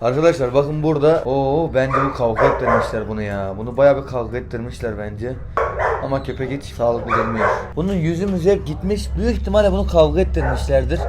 Arkadaşlar bakın burada. Oo bence bu kavga ettirmişler bunu ya. Bunu bayağı bir kavga ettirmişler bence. Ama köpek hiç sağlıklı durmuyor. Bunun yüzü müzü hep gitmiş. Büyük ihtimalle bunu kavga ettirmişlerdir.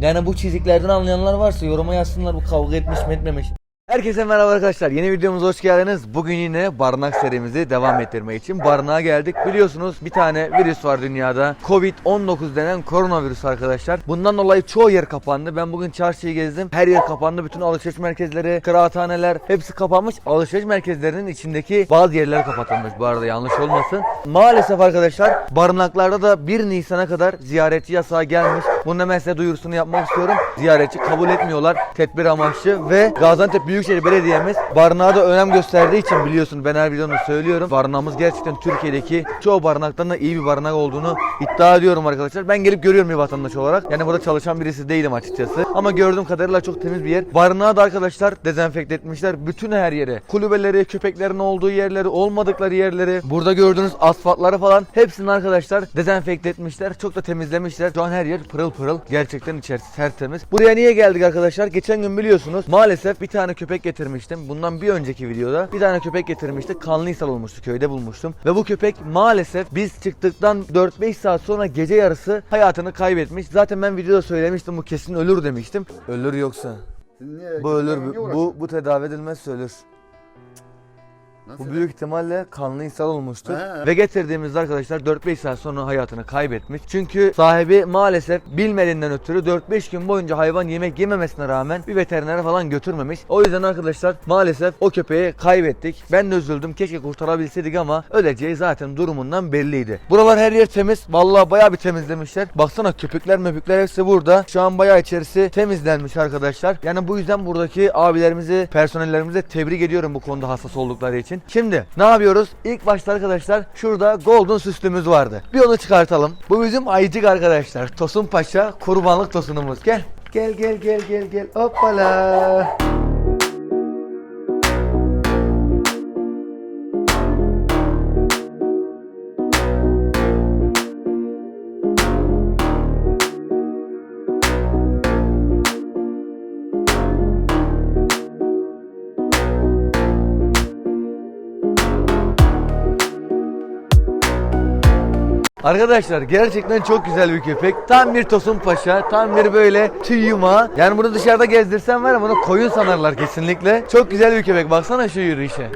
Yani bu çiziklerden anlayanlar varsa yoruma yazsınlar bu kavga etmiş mi etmemiş. Herkese merhaba arkadaşlar. Yeni videomuza hoş geldiniz. Bugün yine barınak serimizi devam ettirmek için barınağa geldik. Biliyorsunuz bir tane virüs var dünyada. Covid-19 denen koronavirüs arkadaşlar. Bundan dolayı çoğu yer kapandı. Ben bugün çarşıyı gezdim. Her yer kapandı. Bütün alışveriş merkezleri, kıraathaneler hepsi kapanmış. Alışveriş merkezlerinin içindeki bazı yerler kapatılmış bu arada yanlış olmasın. Maalesef arkadaşlar barınaklarda da 1 Nisan'a kadar ziyaretçi yasağı gelmiş. Bunun hemen size duyurusunu yapmak istiyorum. Ziyaretçi kabul etmiyorlar tedbir amaçlı ve Gaziantep Büyükşehir Belediye'miz barınağa da önem gösterdiği için biliyorsun ben her videomda söylüyorum. Barınağımız gerçekten Türkiye'deki çoğu barınaktan da iyi bir barınak olduğunu iddia ediyorum arkadaşlar. Ben gelip görüyorum bir vatandaş olarak. Yani burada çalışan birisi değilim açıkçası. Ama gördüğüm kadarıyla çok temiz bir yer. Barınağı da arkadaşlar dezenfekte etmişler. Bütün her yere. Kulübeleri, köpeklerin olduğu yerleri, olmadıkları yerleri, burada gördüğünüz asfaltları falan hepsini arkadaşlar dezenfekte etmişler. Çok da temizlemişler. Şu an her yer pırıl pırıl. Gerçekten içerisi tertemiz. Buraya niye geldik arkadaşlar? Geçen gün biliyorsunuz maalesef bir tane köpek getirmiştim. Bundan bir önceki videoda bir tane köpek getirmiştik. Kanlıysal olmuştu. Köyde bulmuştum. Ve bu köpek maalesef biz çıktıktan 4-5 saat sonra gece yarısı hayatını kaybetmiş. Zaten ben videoda söylemiştim bu kesin ölür demiştim. Ölür yoksa. Niye? Bu ölür. Bu, bu tedavi edilmezse ölür. Nasıl Bu büyük ihtimalle kanlı insan olmuştu. He. Ve getirdiğimizde arkadaşlar 4-5 saat sonra hayatını kaybetmiş. Çünkü sahibi maalesef bilmediğinden ötürü 4-5 gün boyunca hayvan yemek yememesine rağmen bir veterinere falan götürmemiş. O yüzden arkadaşlar maalesef o köpeği kaybettik. Ben de üzüldüm. Keşke kurtarabilseydik ama öleceği zaten durumundan belliydi. Buralar her yer temiz. Vallahi bayağı bir temizlemişler. Baksana köpükler möpükler hepsi burada. Şu an bayağı içerisi temizlenmiş arkadaşlar. Yani bu yüzden buradaki abilerimizi, personellerimizi tebrik ediyorum bu konuda hassas oldukları için. Şimdi ne yapıyoruz? İlk başta arkadaşlar şurada golden süslümüz vardı. Bir onu çıkartalım. Bu bizim ayıcık arkadaşlar. Tosun Paşa kurbanlık tosunumuz. Gel. Gel gel gel gel gel. Hoppala. Arkadaşlar gerçekten çok güzel bir köpek. Tam bir Tosun Paşa, tam bir böyle tüy yumağı. Yani bunu dışarıda gezdirsen var ya bunu koyun sanarlar kesinlikle. Çok güzel bir köpek. Baksana şu yürüyüşe.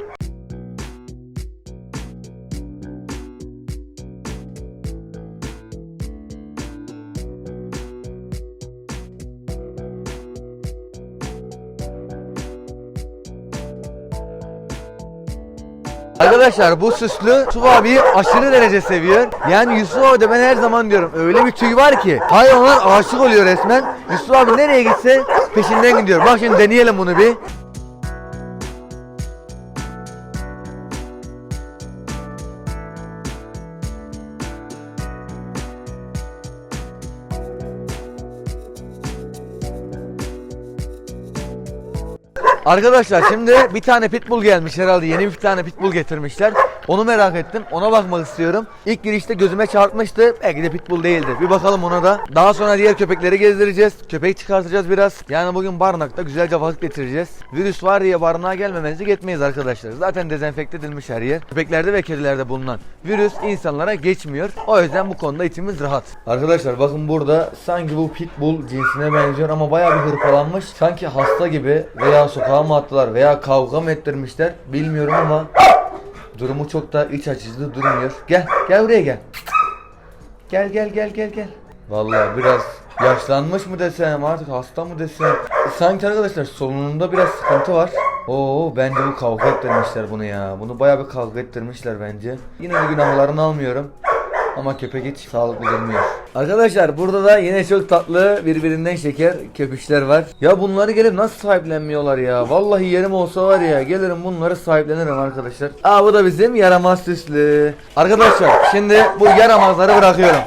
Arkadaşlar bu süslü Yusuf abiyi aşırı derece seviyor. Yani Yusuf abi ben her zaman diyorum öyle bir tüy var ki hayvanlar aşık oluyor resmen. Yusuf abi nereye gitse peşinden gidiyor. Bak şimdi deneyelim bunu bir. Arkadaşlar şimdi bir tane pitbull gelmiş herhalde yeni bir tane pitbull getirmişler. Onu merak ettim. Ona bakmak istiyorum. İlk girişte gözüme çarpmıştı. Belki de pitbull değildir. Bir bakalım ona da. Daha sonra diğer köpekleri gezdireceğiz. Köpek çıkartacağız biraz. Yani bugün barınakta güzelce vakit geçireceğiz. Virüs var diye barınağa gelmemenizi geçmeyiz arkadaşlar. Zaten dezenfekte edilmiş her yer. Köpeklerde ve kedilerde bulunan virüs insanlara geçmiyor. O yüzden bu konuda içimiz rahat. Arkadaşlar bakın burada sanki bu pitbull cinsine benziyor ama bayağı bir hırpalanmış. Sanki hasta gibi veya sokağa mı attılar veya kavga mı ettirmişler bilmiyorum ama Durumu çok da iç açıcı durmuyor. Gel, gel buraya gel. Gel gel gel gel gel. Vallahi biraz yaşlanmış mı desem artık hasta mı desem. Sanki arkadaşlar solunumda biraz sıkıntı var. Oo bence bu kavga ettirmişler bunu ya. Bunu bayağı bir kavga ettirmişler bence. Yine de günahlarını almıyorum. Ama köpek hiç sağlıklı durmuyor. Arkadaşlar burada da yine çok tatlı birbirinden şeker köpüşler var. Ya bunları gelip nasıl sahiplenmiyorlar ya? Vallahi yerim olsa var ya gelirim bunları sahiplenirim arkadaşlar. Aa bu da bizim yaramaz süslü. Arkadaşlar şimdi bu yaramazları bırakıyorum.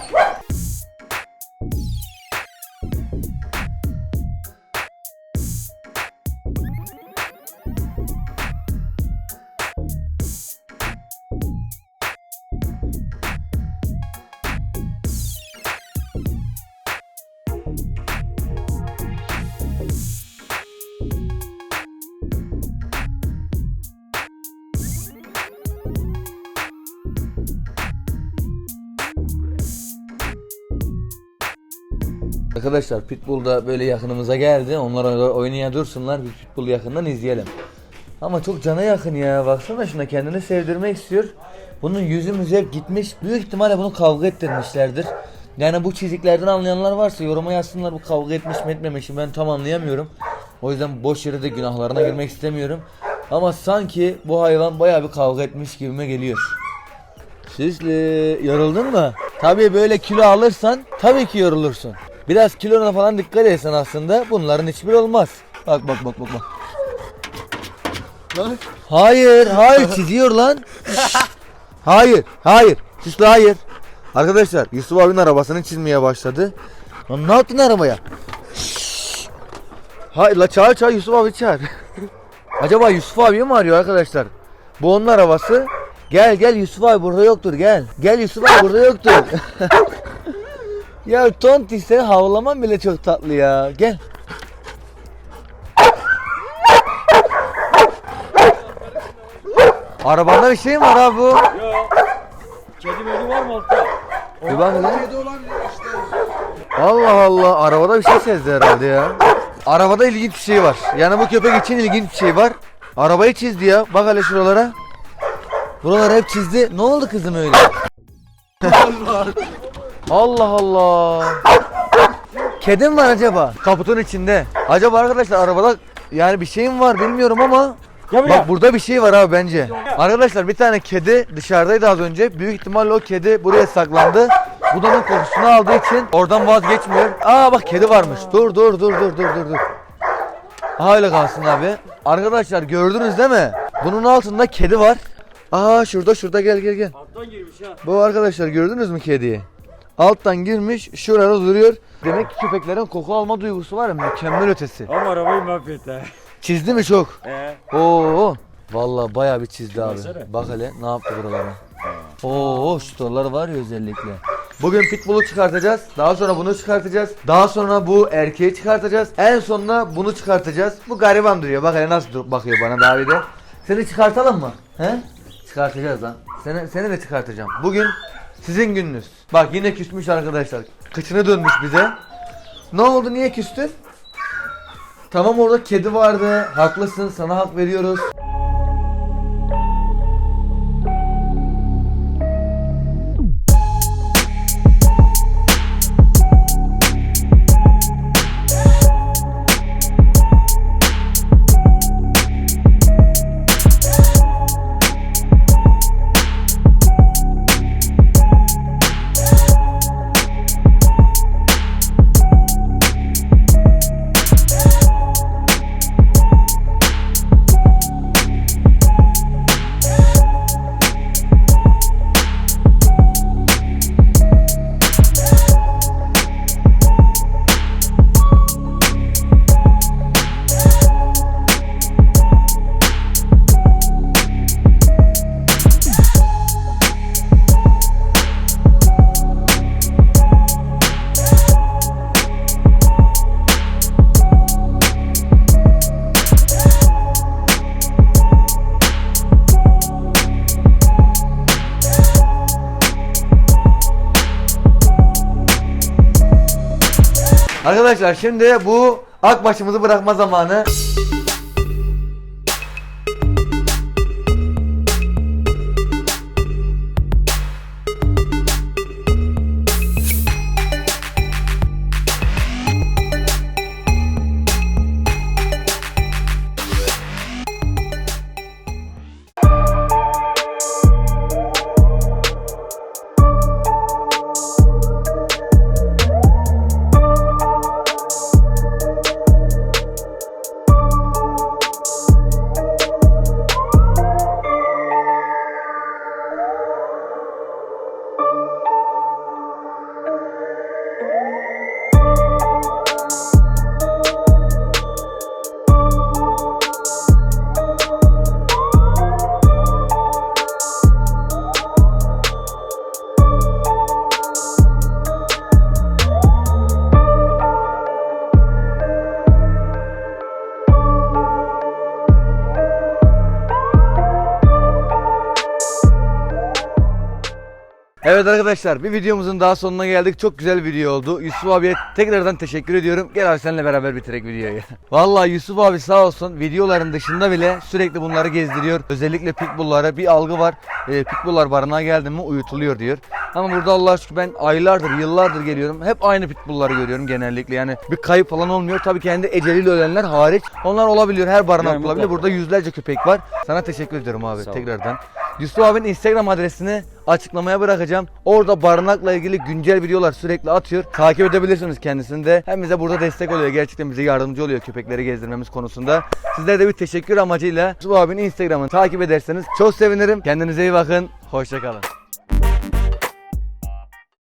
Arkadaşlar Pitbull da böyle yakınımıza geldi. Onlar oynaya dursunlar. Bir Pitbull yakından izleyelim. Ama çok cana yakın ya. Baksana şuna kendini sevdirmek istiyor. Bunun yüzü müzü hep gitmiş. Büyük ihtimalle bunu kavga ettirmişlerdir. Yani bu çiziklerden anlayanlar varsa yoruma yazsınlar bu kavga etmiş mi etmemiş mi ben tam anlayamıyorum. O yüzden boş yere de günahlarına girmek istemiyorum. Ama sanki bu hayvan bayağı bir kavga etmiş gibime geliyor. Süslü yoruldun mu? Tabii böyle kilo alırsan tabii ki yorulursun. Biraz kilona falan dikkat etsen aslında bunların hiçbiri olmaz. Bak bak bak bak bak. Lan. Hayır, hayır çiziyor lan. hayır, hayır. Süslü hayır. Arkadaşlar Yusuf abinin arabasını çizmeye başladı. Lan ne yaptın arabaya? Hayır la çağır çağır Yusuf abi çağır. Acaba Yusuf abi mi arıyor arkadaşlar? Bu onun arabası. Gel gel Yusuf abi burada yoktur gel. Gel Yusuf abi burada yoktur. ya Tonti senin havlaman bile çok tatlı ya. Gel. Arabanda bir şey mi var abi bu? Ya kedi medi var mı altta? Bir bak hele. Kedi olabilir işte. Allah Allah arabada bir şey sezdi herhalde ya. Arabada ilginç bir şey var. Yani bu köpek için ilginç bir şey var. Arabayı çizdi ya. Bak hele şuralara. Buraları hep çizdi. Ne oldu kızım öyle? Allah Allah. Kedi mi var acaba? Kaputun içinde. Acaba arkadaşlar arabada yani bir şey mi var bilmiyorum ama Gel buraya. Bak burada bir şey var abi bence. Arkadaşlar bir tane kedi dışarıdaydı az önce. Büyük ihtimalle o kedi buraya saklandı. Bu da onun kokusunu aldığı için oradan vazgeçmiyor. Aa bak kedi varmış. Dur dur dur dur dur dur dur. Öyle kalsın abi. Arkadaşlar gördünüz değil mi? Bunun altında kedi var. Aa şurada şurada gel gel gel. Alttan girmiş ha. Bu arkadaşlar gördünüz mü kediyi? Alttan girmiş şurada duruyor. Demek ki köpeklerin koku alma duygusu var ya mükemmel ötesi. Ama arabayı mahvetti ha. Çizdi mi çok? He. Oo. Vallahi bayağı bir çizdi abi. Çizsene. Bak hele ne yaptı buralara. Oo şu torlar var ya özellikle. Bugün pitbull'u çıkartacağız. Daha sonra bunu çıkartacağız. Daha sonra bu erkeği çıkartacağız. En sonunda bunu çıkartacağız. Bu gariban duruyor. Bak hele nasıl dur- bakıyor bana Davide. Seni çıkartalım mı? He? Çıkartacağız lan. Seni, seni de çıkartacağım. Bugün sizin gününüz. Bak yine küsmüş arkadaşlar. Kıçını dönmüş bize. Ne oldu niye küstün? Tamam orada kedi vardı. Haklısın. Sana hak veriyoruz. Arkadaşlar şimdi bu akbaşımızı bırakma zamanı. Evet arkadaşlar bir videomuzun daha sonuna geldik. Çok güzel bir video oldu. Yusuf abiye tekrardan teşekkür ediyorum. Gel abi seninle beraber bitirek videoyu. Vallahi Yusuf abi sağ olsun videoların dışında bile sürekli bunları gezdiriyor. Özellikle pitbulllara bir algı var. E, pitbulllar barınağa geldi mi uyutuluyor diyor. Ama burada Allah'a şükür ben aylardır, yıllardır geliyorum. Hep aynı pitbullları görüyorum genellikle. Yani bir kayıp falan olmuyor. Tabii kendi eceliyle ölenler hariç. Onlar olabiliyor. Her barınak Yani olabilir. mutlaka. Burada yüzlerce köpek var. Sana teşekkür ediyorum abi tekrardan. Yusuf abinin Instagram adresini açıklamaya bırakacağım. Orada barınakla ilgili güncel videolar sürekli atıyor. Takip edebilirsiniz kendisini de. Hem bize burada destek oluyor. Gerçekten bize yardımcı oluyor köpekleri gezdirmemiz konusunda. Sizlere de bir teşekkür amacıyla Yusuf abinin Instagram'ını takip ederseniz çok sevinirim. Kendinize iyi bakın. Hoşçakalın.